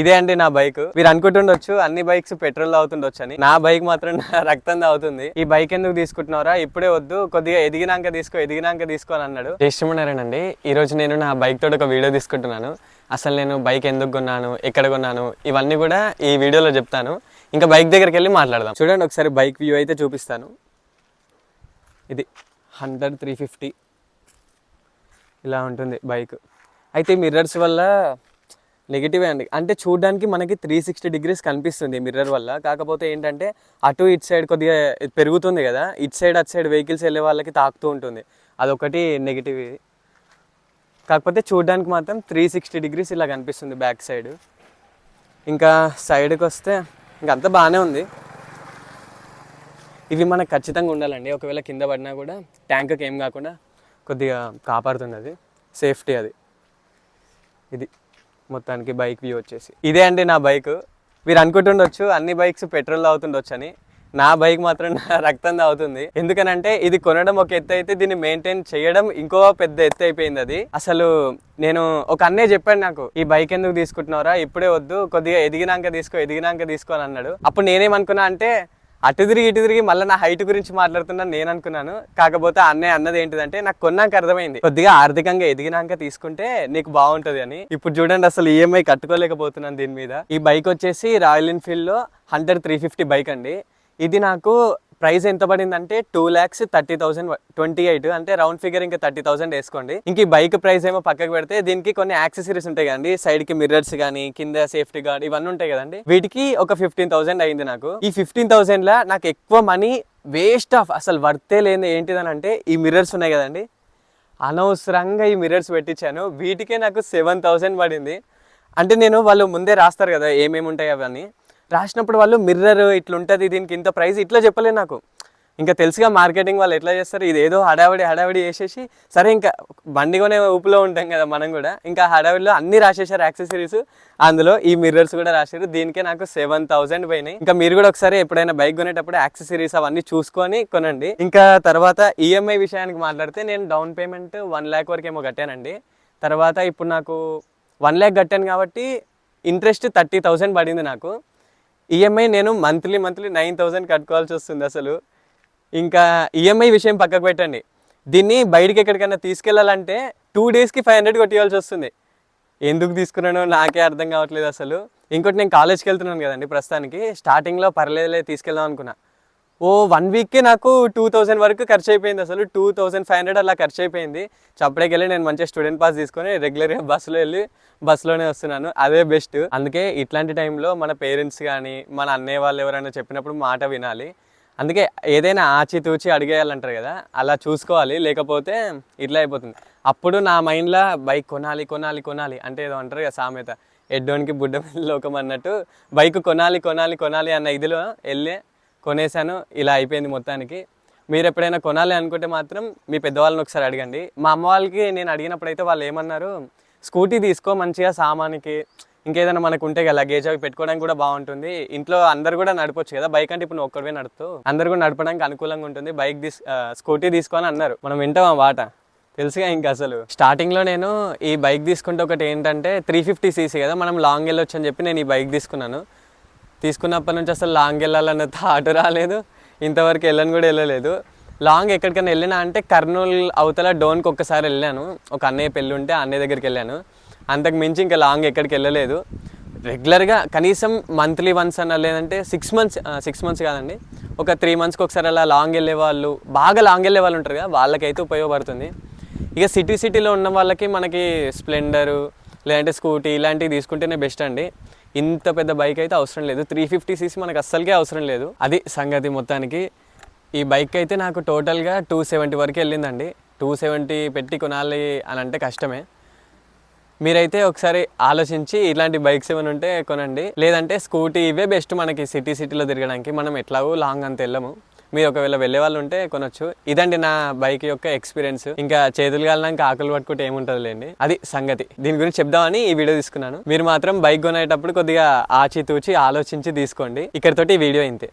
ఇదే అండి నా బైక్. మీరు అనుకుంటుండొచ్చు అన్ని బైక్స్ పెట్రోల్ అవుతుండొచ్చు అని నా బైక్ మాత్రం నా రక్తం తాగుతుంది. ఈ బైక్ ఎందుకు తీసుకుంటున్నారా ఇప్పుడే వద్దు. కొద్దిగా ఎదిగినాక తీసుకో ఎదిగినాక తీసుకో అని అన్నాడు. అండి ఈ రోజు నేను నా బైక్ తోటి ఒక వీడియో తీసుకుంటున్నాను. అసలు నేను బైక్ ఎందుకు కొన్నాను? ఎక్కడ కొన్నాను? ఇవన్నీ కూడా ఈ వీడియోలో చెప్తాను. ఇంకా బైక్ దగ్గరికి వెళ్ళి మాట్లాడదాం. చూడండి ఒకసారి బైక్ వ్యూ అయితే చూపిస్తాను. ఇది హండ్రెడ్ త్రీ ఫిఫ్టీ. ఇలా ఉంటుంది బైక్. అయితే మిర్రర్స్ వల్ల నెగిటివే అండి. అంటే చూడడానికి మనకి త్రీ సిక్స్టీ డిగ్రీస్ కనిపిస్తుంది మిర్రర్ వల్ల. కాకపోతే ఏంటంటే అటు ఇటు సైడ్ కొద్దిగా పెరుగుతుంది కదా. ఇటు సైడ్ అటు సైడ్ వెహికల్స్ వెళ్ళే వాళ్ళకి తాకుతూ ఉంటుంది. అదొకటి నెగిటివ్ కాకపోతే చూడడానికి మాత్రం త్రీ సిక్స్టీ డిగ్రీస్ ఇలా కనిపిస్తుంది బ్యాక్ సైడ్ ఇంకా సైడ్కి వస్తే ఇంకంతా బాగానే ఉంది. ఇవి మనకు ఖచ్చితంగా ఉండాలండి. ఒకవేళ కింద పడినా కూడా ట్యాంక్కి ఏం కాకుండా కొద్దిగా కాపాడుతుంది అది. సేఫ్టీ అది. ఇది. మొత్తానికి బైక్ వ్యూ వచ్చేసి. ఇదే అండి నా బైక్. మీరు అనుకుంటుండొచ్చు అన్ని బైక్స్ పెట్రోల్ అవుతుండొచ్చు అని నా బైక్ మాత్రం నా రక్తం తాగుతుంది. ఎందుకనంటే ఇది కొనడం ఒక ఎత్తు అయితే దీన్ని మెయింటైన్ చేయడం ఇంకో పెద్ద ఎత్తు అయిపోయింది అది. అసలు నేను ఒక అన్నయ్య చెప్పాడు నాకు ఈ బైక్ ఎందుకు తీసుకుంటున్నారా ఇప్పుడే వద్దు కొద్దిగా ఎదిగినాక తీసుకో ఎదిగినాక తీసుకో అని అన్నాడు. అప్పుడు నేనేమనుకున్నా అంటే అటు తిరిగి ఇటు తిరిగి మళ్ళీ నా హైట్ గురించి మాట్లాడుతున్నాను నేను అనుకున్నాను. కాకపోతే అన్నయ్య అన్నది ఏంటిదంటే నాకు కొన్నాక అర్థమైంది. కొద్దిగా ఆర్థికంగా ఎదిగినాక తీసుకుంటే నీకు బాగుంటది అని. ఇప్పుడు చూడండి అసలు ఈఎంఐ కట్టుకోలేకపోతున్నాను దీని మీద. ఈ బైక్ వచ్చేసి రాయల్ ఎన్ఫీల్డ్లో హండ్రెడ్ త్రీ ఫిఫ్టీ బైక్ అండి. ఇది నాకు ప్రైస్ ఎంత పడిందంటే two lakhs thirty thousand twenty eight అంటే రౌండ్ ఫిగర్ ఇంకా థర్టీ థౌసండ్ వేసుకోండి. ఇంక ఈ బైక్ ప్రైస్ ఏమో పక్కకు పెడితే దీనికి కొన్ని యాక్సెసరీస్ ఉంటాయి కదండి. సైడ్కి మిర్రర్స్ కానీ కింద సేఫ్టీ గార్డ్ ఇవన్నీ ఉంటాయి కదండి. వీటికి ఒక ఫిఫ్టీన్ థౌసండ్ అయింది నాకు. ఈ ఫిఫ్టీన్ థౌసండ్ లా నాకు ఎక్కువ మనీ వేస్ట్ ఆఫ్ అసలు వర్తే లేని ఏంటిదని అంటే ఈ మిర్రర్స్ ఉన్నాయి కదండి. అనవసరంగా ఈ మిర్రర్స్ పెట్టించాను. వీటికే నాకు సెవెన్ థౌసండ్ పడింది. అంటే నేను వాళ్ళు ముందే రాస్తారు కదా ఏమేమి ఉంటాయి అవన్నీ. రాసినప్పుడు వాళ్ళు మిర్రర్ ఇట్లా ఉంటుంది దీనికి ఇంత ప్రైస్ ఇట్లా చెప్పలేదు నాకు. ఇంకా తెలుసుగా మార్కెటింగ్ వాళ్ళు ఎట్లా చేస్తారు ఇది ఏదో హడావిడి హడావిడి చేసేసి సరే ఇంకా బండి కొనే ఊపులో ఉంటాం కదా మనం కూడా ఇంకా హడావిడిలో అన్ని రాసేసారు యాక్సెసరీస్ అందులో ఈ మిర్రర్స్ కూడా రాశారు దీనికే నాకు సెవెన్ థౌసండ్ పోయినాయి. ఇంకా మీరు కూడా ఒకసారి ఎప్పుడైనా బైక్ కొనేటప్పుడు యాక్సెసరీస్ అవన్నీ చూసుకొని కొనండి. ఇంకా తర్వాత ఈఎంఐ విషయానికి మాట్లాడితే నేను డౌన్ పేమెంట్ వన్ ల్యాక్ వరకు ఏమో కట్టానండి. తర్వాత ఇప్పుడు నాకు వన్ ల్యాక్ కట్టాను కాబట్టి ఇంట్రెస్ట్ థర్టీ థౌసండ్ పడింది నాకు. ఈఎంఐ నేను మంత్లీ మంత్లీ నైన్ థౌసండ్ కట్టుకోవాల్సి వస్తుంది అసలు. ఇంకా ఈఎంఐ విషయం పక్కకు పెట్టండి. దీన్ని బయటికి ఎక్కడికైనా తీసుకెళ్ళాలంటే టూ డేస్కి ఫైవ్ హండ్రెడ్ కొట్టేయాల్సి వస్తుంది. ఎందుకు తీసుకున్నానో నాకే అర్థం కావట్లేదు అసలు. ఇంకోటి నేను కాలేజ్కి వెళ్తున్నాను కదండి ప్రస్తుతానికి. స్టార్టింగ్లో పర్లేదులే తీసుకెళ్దాం అనుకున్నా. ఓ వన్ వీక్కే నాకు టూ థౌసండ్ వరకు ఖర్చు అయిపోయింది అసలు. టూ థౌసండ్ ఫైవ్ హండ్రెడ్ అలా ఖర్చు అయిపోయింది. చప్పటికి వెళ్ళి నేను మంచిగా స్టూడెంట్ పాస్ తీసుకొని రెగ్యులర్గా బస్సులో వెళ్ళి బస్సులోనే వస్తున్నాను. అదే బెస్ట్. అందుకే ఇట్లాంటి టైంలో మన పేరెంట్స్ కానీ మన అన్నయ్య వాళ్ళు ఎవరైనా చెప్పినప్పుడు మాట వినాలి. అందుకే ఏదైనా ఆచితూచి అడిగేయాలంటారు కదా అలా చూసుకోవాలి. లేకపోతే ఇట్లా అయిపోతుంది. అప్పుడు నా మైండ్లో బైక్ కొనాలి కొనాలి కొనాలి అంటే ఏదో అంటారు కదా సామెత. ఎడ్డోనికి బుడ్డ లోకం అన్నట్టు బైక్ కొనాలి కొనాలి కొనాలి అన్న ఇదిలో వెళ్ళే కొనేసాను ఇలా అయిపోయింది మొత్తానికి. మీరు ఎప్పుడైనా కొనాలి అనుకుంటే మాత్రం మీ పెద్దవాళ్ళని ఒకసారి అడగండి. మా అమ్మ వాళ్ళకి నేను అడిగినప్పుడు అయితే వాళ్ళు ఏమన్నారు స్కూటీ తీసుకో మంచిగా సామానికి ఇంకేదైనా మనకు ఉంటే కదా లగేజ్ అవి పెట్టుకోవడానికి కూడా బాగుంటుంది. ఇంట్లో అందరు కూడా నడపొచ్చు కదా బైక్ అంటే ఇప్పుడు నువ్వు ఒక్కడివే నడుపుతూ. అందరు కూడా నడపడానికి అనుకూలంగా ఉంటుంది బైక్ తీసు స్కూటీ తీసుకొని అన్నారు. మనం వింటాం? ఆ వాట తెలుసుగా ఇంకా అసలు. స్టార్టింగ్లో నేను ఈ బైక్ తీసుకుంటే ఒకటి ఏంటంటే త్రీ ఫిఫ్టీ సీసీ కదా మనం లాంగ్ వెళ్ళొచ్చు అని చెప్పి నేను ఈ బైక్ తీసుకున్నాను. తీసుకున్నప్పటి నుంచి అసలు లాంగ్ వెళ్ళాలన్న థాట్ రాలేదు. ఇంతవరకు వెళ్ళను కూడా వెళ్ళలేదు. లాంగ్ ఎక్కడికైనా వెళ్ళినా అంటే కర్నూలు అవతల డోన్కి ఒక్కసారి వెళ్ళాను. ఒక అన్నయ్య పెళ్ళి ఉంటే అన్నయ్య దగ్గరికి వెళ్ళాను. అంతకు మించి ఇంకా లాంగ్ ఎక్కడికి వెళ్ళలేదు. రెగ్యులర్గా కనీసం మంత్లీ వన్స్ అన్న లేదంటే సిక్స్ మంత్స్ సిక్స్ మంత్స్ కాదండి. ఒక త్రీ మంత్స్కి ఒకసారి అలా లాంగ్ వెళ్ళే వాళ్ళు బాగా లాంగ్ వెళ్ళే వాళ్ళు ఉంటారు కదా వాళ్ళకైతే ఉపయోగపడుతుంది. ఇక సిటీ సిటీలో ఉన్న వాళ్ళకి మనకి స్ప్లెండరు లేదంటే స్కూటీ ఇలాంటివి తీసుకుంటేనే బెస్ట్ అండి. ఇంత పెద్ద బైక్ అయితే అవసరం లేదు. త్రీ ఫిఫ్టీ సీసీ మనకు అస్సలకే అవసరం లేదు. అది సంగతి మొత్తానికి. ఈ బైక్ అయితే నాకు టోటల్గా టూ సెవెంటీ వరకు వెళ్ళిందండి. టూ సెవెంటీ పెట్టి కొనాలి అని అంటే కష్టమే. మీరైతే ఒకసారి ఆలోచించి ఇలాంటి బైక్స్ ఏమైనా ఉంటే కొనండి. లేదంటే స్కూటీ ఇవే బెస్ట్ మనకి సిటీ సిటీలో తిరగడానికి. మనం ఎట్లాగో లాంగ్ అంత వెళ్ళము. మీరు ఒకవేళ వెళ్ళే వాళ్ళు ఉంటే కొనొచ్చు. ఇదండి నా బైక్ యొక్క ఎక్స్పీరియన్స్. ఇంకా చేతులు కాలినాక ఆకులు పట్టుకుంటే ఏముంటుంది లేండి అది సంగతి. దీని గురించి చెప్దామని ఈ వీడియో తీసుకున్నాను. మీరు మాత్రం బైక్ కొనేటప్పుడు కొద్దిగా ఆచితూచి ఆలోచించి తీసుకోండి. ఇక్కడితోటి ఈ వీడియో ఇంతే.